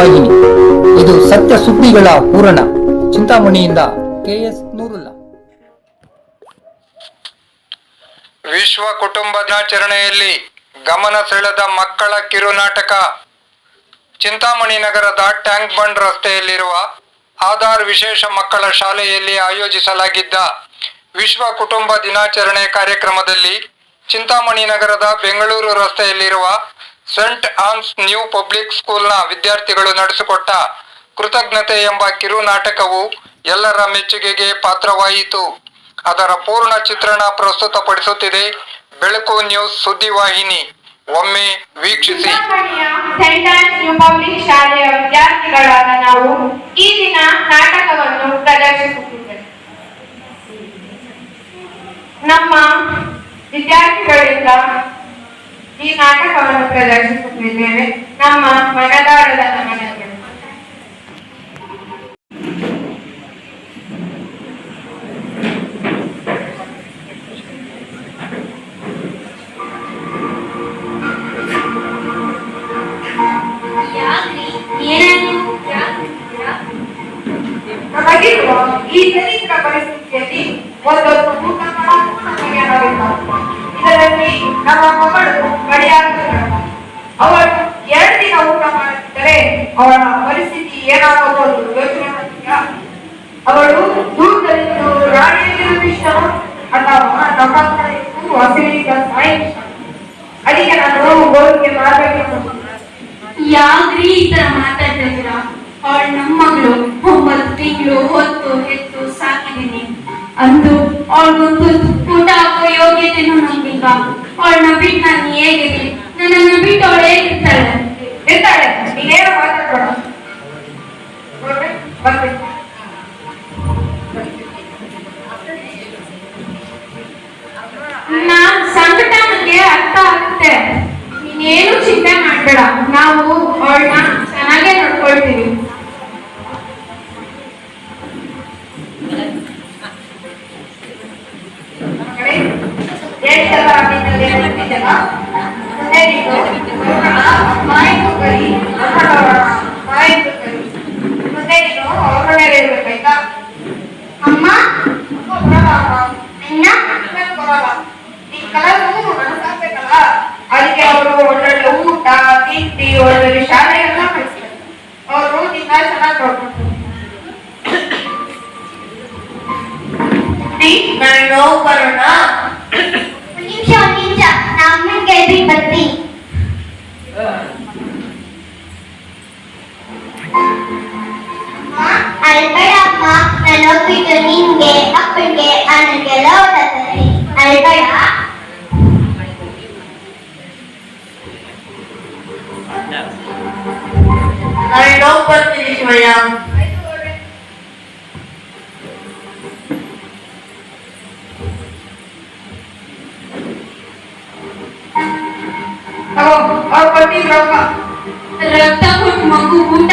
ಸುದ್ದಿವಾಹಿನಿ ಇದು ಸತ್ಯ ಸುದ್ದಿಗಳ ಪೂರಣ ಚಿಂತಾಮಣಿಯಿಂದ ಕೆಎಸ್ ನೂರುಲ್ಲ. ವಿಶ್ವ ಕುಟುಂಬ ದಿನಾಚರಣೆಯಲ್ಲಿ ಗಮನ ಸೆಳೆದ ಮಕ್ಕಳ ಕಿರುನಾಟಕ ಚಿಂತಾಮಣಿ ನಗರದ ಟ್ಯಾಂಕ್ ಬಂಡ್ ರಸ್ತೆಯಲ್ಲಿರುವ ಆಧಾರ್ ವಿಶೇಷ ಮಕ್ಕಳ ಶಾಲೆಯಲ್ಲಿ ಆಯೋಜಿಸಲಾಗಿದ್ದ ವಿಶ್ವ ಕುಟುಂಬ ದಿನಾಚರಣೆ ಕಾರ್ಯಕ್ರಮದಲ್ಲಿ ಚಿಂತಾಮಣಿ ನಗರದ ಬೆಂಗಳೂರು ರಸ್ತೆಯಲ್ಲಿರುವ ಸೆಂಟ್ ಆನ್ಸ್ ನ್ಯೂ ಪಬ್ಲಿಕ್ ಸ್ಕೂಲ್ನ ವಿದ್ಯಾರ್ಥಿಗಳು ನಡೆಸಿಕೊಟ್ಟ ಕೃತಜ್ಞತೆ ಎಂಬ ಕಿರುನಾಟಕವು ಎಲ್ಲರ ಮೆಚ್ಚುಗೆಗೆ ಪಾತ್ರವಾಯಿತು. ಅದರ ಪೂರ್ಣ ಚಿತ್ರಣ ಪ್ರಸ್ತುತಪಡಿಸುತ್ತಿದೆ. ಬೆಳಕು ನ್ಯೂಸ್ ಸುದ್ದಿವಾಹಿನಿ. ಒಮ್ಮೆ ವೀಕ್ಷಿಸಿ. ನ್ಯೂ ಪಬ್ಲಿಕ್ ಶಾಲೆಯ ವಿದ್ಯಾರ್ಥಿಗಳಾದ ನಾವು ಈ ದಿನ ನಾಟಕವನ್ನು ಪ್ರದರ್ಶಿಸುತ್ತಿದ್ದೇವೆ. ನಮ್ಮ ವಿದ್ಯಾರ್ಥಿಗಳಿಂದ ಈ ನಾಟಕವನ್ನು ಪ್ರದರ್ಶಿಸುತ್ತಿದ್ದೇವೆ ನಮ್ಮ ಮನದಾಳದ ನಮನಗಳು ನಮಗಿರುವ ಈ ದರಿದ್ರ ಅವಳು ಎರಡು ದಿನ ಊಟ ಮಾಡುತ್ತಿದ್ದರೆ ಅವಳ ಪರಿಸ್ಥಿತಿ ಏನಾಗಬಹುದು ಯೋಚನೆ ಮಾಡಿದ್ಯಾ ಅವಳು ದೂರದಲ್ಲಿದ್ದು ರಾಣಿಯಲ್ಲಿರುವ ಅಥವಾ ನಮ್ಮ ಅದಕ್ಕೆ ನಾನು ಗೋರಿಗೆ ಮಾತಾಡಬೇಕು ಯಾಕ್ರಿ ಈ ತರ ಮಾತಾಡ್ತಾ ನಮ್ಮ ಮಗಳು. ಒಂಬತ್ತು ತಿಂಗಳು ಹೊತ್ತು ಎತ್ತು ಸಾಕಿದ್ದೀನಿ. ಅಂದು ಅವಳಿಗೊಂದು ಊಟ ಹಾಕೋ ಯೋಗ್ಯತೆನೂ ನಮ್ಗಿಲ್ಲ ಅವಳನ್ನ ಬಿಟ್ಟು ನಾನು ಹೇಗೆ ಅವಳು ಹೇಗಿರ್ತಾಳೆ ಇರ್ತಾಳೆ ನೀನೇನು ಮಾತಾಡೋಣ ನಾನ್ ಸಂಕಟ ನನಗೆ ಅರ್ಥ ಆಗುತ್ತೆ. ನೀನೇನು ಚಿಂತೆ ಮಾಡ್ಬೇಡ. ನಾವು ಅವಳನ್ನ ಚೆನ್ನಾಗೇ ನೋಡ್ಕೊಳ್ತೀವಿ. ಹೇಳ್ತಲ್ಲ ಮಾಹಿತಿ ಕಲಿ, ಮಾತಾಡೋಣ, ಮಾಹಿತಿ ಕಲಿ. ಮುಂದೆ ನೀನು ಅವ್ರ ಮನೇಲಿ ಇರ್ಬೇಕಾಯ್ತಾ? ಅಮ್ಮ ಅಮ್ಮ ಬರಲ್ಲ ಅಮ್ಮ. ಅಣ್ಣ ಅಣ್ಣನ್ ಬರಲ್ಲ. ಈ ಕಲರು ಮನಸ್ಸಾಗ್ಬೇಕಲ್ಲ, ಅದಕ್ಕೆ ಅವರು ಒಳ್ಳೊಳ್ಳೆ ಊಟ ತಿಂಡಿ ಒಳ್ಳೊಳ್ಳೆ ಶಾಲೆಗೆಲ್ಲ ಕಳಿಸ್ತಾರೆ ಅವರು ನಿನ್ನ ಚೆನ್ನಾಗಿ ನೋಡ್ಕೊಂತಾರೆ ನಾನು ನೋವು ಬರೋಣ ಒಂದ್ ನಿಮಿಷ ಒಂದ್ ನಿಮಿಷ ನಾ ಅಮ್ಮನ್ ಕೇಳ್ಬಿಟ್ಟು ಬರ್ತೀನಿ ಅಳ್ಬೇಡ ಅಮ್ಮ ನಾನು ಹೋಗ್ಬಿಟ್ಟು ನಿನ್ಗೆ ಅಪ್ಪನಿಗೆ ಅಣ್ಣನಿಗೆಲ್ಲ ಓದಾಡ್ತೀನಿ ಅಳ್ಬೇಡ ನಾನು ನೋವು ಬರ್ತೀನಿ ಶಿವಯ್ಯ ಅವ್ರು ಕೊಟ್ಟಿದ್ರು ಅಮ್ಮ ರಕ್ತ ಕೊಟ್ಟು ಮಗು ಊಟ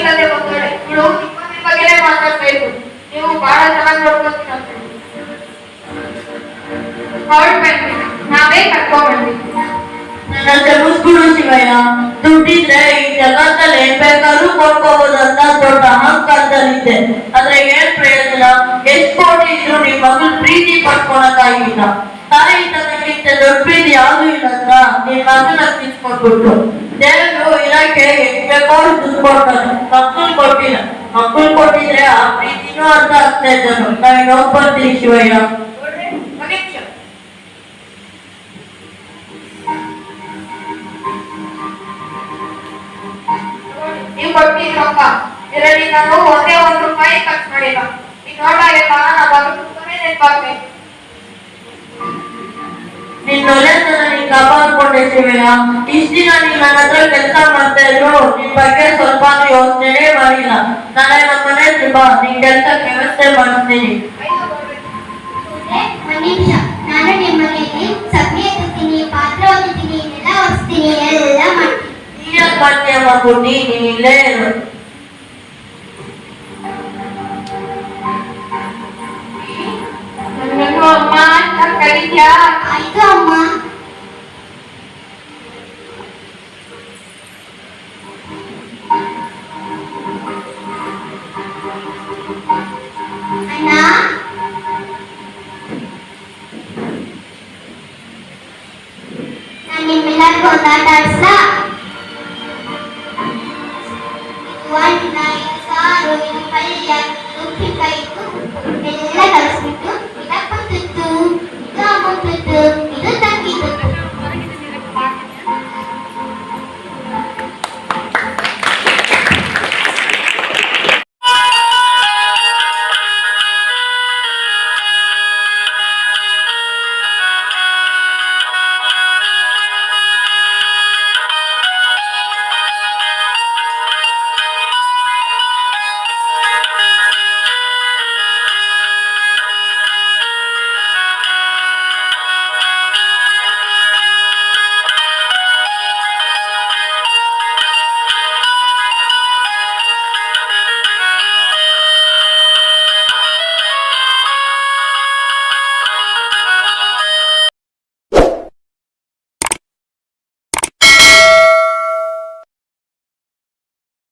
ನೀಡದೆ ಬಂದಳೆ ಇವಳು ನಿಮ್ಮ ಮಾತಾಡ್ಬೇಕು. ನೀವು ಬಹಳ ಚೆನ್ನಾಗಿ ನೋಡ್ಕೊತೀನಿ ಅಂತ ನಾವೇ ಕರ್ಕೊಂಡ್ಬಂದ್ವಿ ನನ್ನ ಶಿವಯ್ಯ, ದುಡ್ಡಿದ್ರೆ ಈ ಜಗತ್ತಲ್ಲಿ ಏನ್ ಬೇಕಾದ್ರೂ ಕೊಡ್ಕೋಬಹುದಂತ ದೊಡ್ಡ ಅಹಂಕಾರದಲ್ಲಿದ್ದೆ. ಆದ್ರೆ ಏನ್ ಪ್ರಯೋಜನ? ಎಷ್ಟು ಕೋಟಿ ಇದ್ರು ನಿಮ್ ಮಗಳು ಪ್ರೀತಿ ಪಡ್ಕೊಳಕ್ಕಾಗಿಲ್ಲ. ತಾಯಿ ತಂದಕ್ಕಿಂತ ದೊಡ್ಡ ಪ್ರೀತಿ ಯಾವ್ದು ಇಲ್ಲ ಅಂತ ನಿಮ್ ಮಗನ ತಿಳ್ಕೊಂಡ್ಬಿಟ್ಟು ದೇವರು ಇರಕ್ಕೆ ಎಷ್ಟ್ ಬೇಕೋ ಅಷ್ಟ್ ದುಡ್ಡು ಕೊಡ್ತಾನೆ ಮಕ್ಕಳು ಕೊಟ್ಟಿಲ್ಲ ಮಕ್ಕಳು ಕೊಟ್ಟಿದ್ರೆ ಆ ಪ್ರೀತಿನೂ ಅರ್ಥ ಆಗ್ತಾ ಇದ್ದನು ನಾವ್ ಹೋಗ್ ಬರ್ತೀವಿ ಶಿವಯ್ಯ ನೋಡ್ರಿ ಒಂದ್ ನಿಮಿಷ ನೀವು ಕೊಟ್ಟಿದ್ ರೊಕ್ಕ ಇದರಲ್ಲಿ ನಾನು ಒಂದೇ ಒಂದು ರೂಪಾಯಿ ಖರ್ಚು ಮಾಡಿಲ್ಲ ಈಗ ನೋಡಾಗೆಲ್ಲ ನಮ್ಮ ಮಗನ ತುಂಬಾನೇ ನೆನಪಾಗ್ಬೇಕು ನಿನ್ ಒಳ್ಳೆತನ ನೀನ್ ಕಾಪಾಡ್ಕೊಂಡೆ ಶಿವಯ್ಯ ಇಷ್ಟ ದಿನ ನೀನ್ ನನ್ನ ಹತ್ರ ಕೆಲಸ ಮಾಡ್ತಾ ಇದ್ರು ನಿನ್ ಬಗ್ಗೆ ಸ್ವಲ್ಪ ಯೋಚನೆ ಮಾಡಿಲ್ಲ. ನಾಳೆ ನಮ್ಮ ಮನೆ ಬಾ ನಿನ್ ಕೆಲ್ಸಕ್ಕೆ ವ್ಯವಸ್ಥೆ ಮಾಡ್ತೀನಿ. ನಾನು ನಿಮ್ಮ ಮನೆಯಲ್ಲಿ ಸಗಣಿ ಎತ್ತುತ್ತೀನಿ ಪಾತ್ರೆ ಒಗಿತೀನಿ ನೆಲ ಒರೆಸ್ತೀನಿ ಎಲ್ಲ ಮಾಡ್ತೀನಿ. ನೀನ್ ಯಾಕ್ ಮಾಡ್ತೀಯ ಮಗುನಿ ನೀನ್ ಇಲ್ಲೇ ಇರು. ಅಮ್ಮ ಅಂತ ಕರೀತ್ಯಾ? ಆಯ್ತು ಅಮ್ಮ. ವಾಣಿನ ಸಾರು ಪಲ್ಯ ಉಪ್ಪಿನಕಾಯಿ ಎಲ್ಲ ಕಲಿಸ್ಬಿಟ್ಟು